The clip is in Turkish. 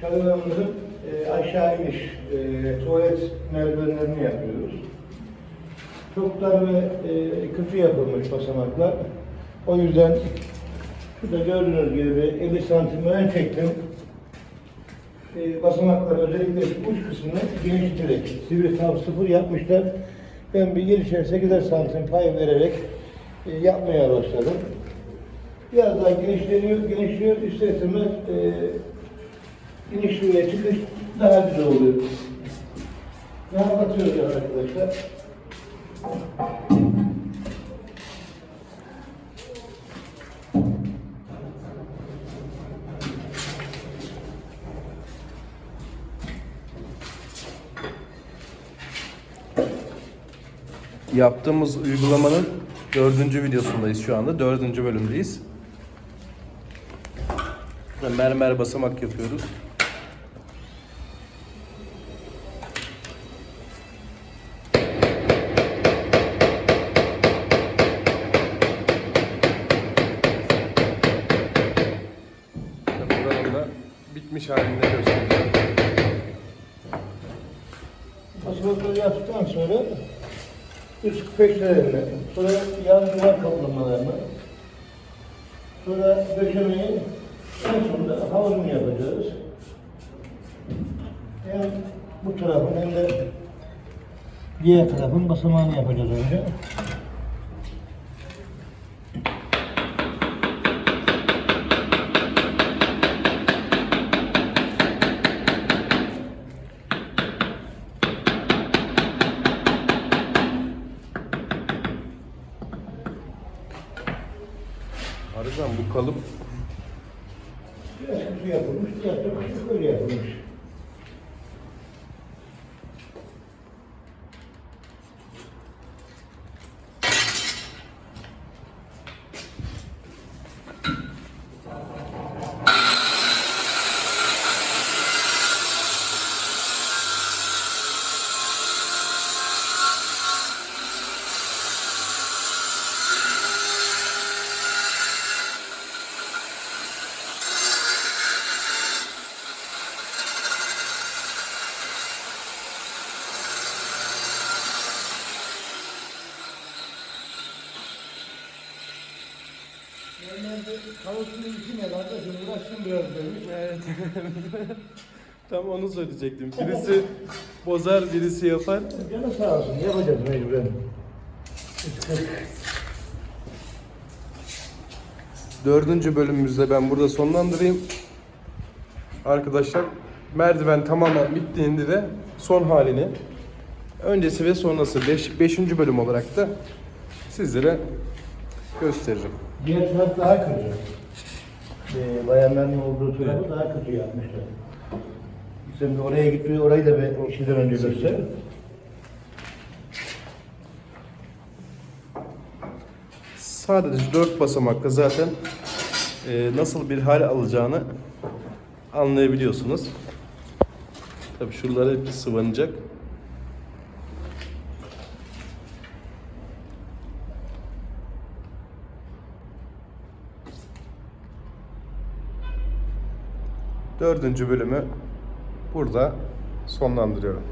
çalılarımızın e, aşağı iniş, e, tuvalet merdivenlerini yapıyoruz. Çok dar ve e, kötü yapılmış basamaklar. O yüzden şurada gördüğünüz gibi 50 santim ön çektim. E, basamaklar özellikle uç kısmını genişleterek sivri tav sıfır yapmışlar. Ben bir 7'şer 8'er santim pay vererek e, yapmaya başladım. Biraz daha genişleniyor, genişliyor. İster e, iniş ve çıkış daha güzel oluyor. Rahatlatıyoruz yani arkadaşlar. Yaptığımız uygulamanın dördüncü videosundayız şu anda. Dördüncü bölümdeyiz. Mermer basamak yapıyoruz. Bitmiş halini göstereceğim. Basamakları yaptıktan sonra üst peşlerini, sonra yan duvar kaplamalarını, sonra döşemeyi, en sonunda havuzunu yapacağız. Hem bu tarafın hem de diğer tarafın basamağını yapacağız önce. Arıcan bu kalıp Biraz kötü yapılmış, biraz da küçük öyle yapılmış. Normalde ne kardeşim uğraşsın biraz demiş. Evet. Tam onu söyleyecektim. Birisi bozar, birisi yapar. Canı sağ olsun yapacağız mecburen. Dördüncü bölümümüzde ben burada sonlandırayım. Arkadaşlar merdiven tamamen bittiğinde de son halini öncesi ve sonrası 5. beşinci bölüm olarak da sizlere gösteririm. Diğer taraf daha kötü. Ee, bayanların olduğu tarafı daha kötü yapmışlar. Sen de oraya gitti, orayı da bir şeyden önce göster. Sadece 4 basamakta zaten e, nasıl bir hal alacağını anlayabiliyorsunuz. Tabii şuralar hep sıvanacak. Dördüncü bölümü burada sonlandırıyorum.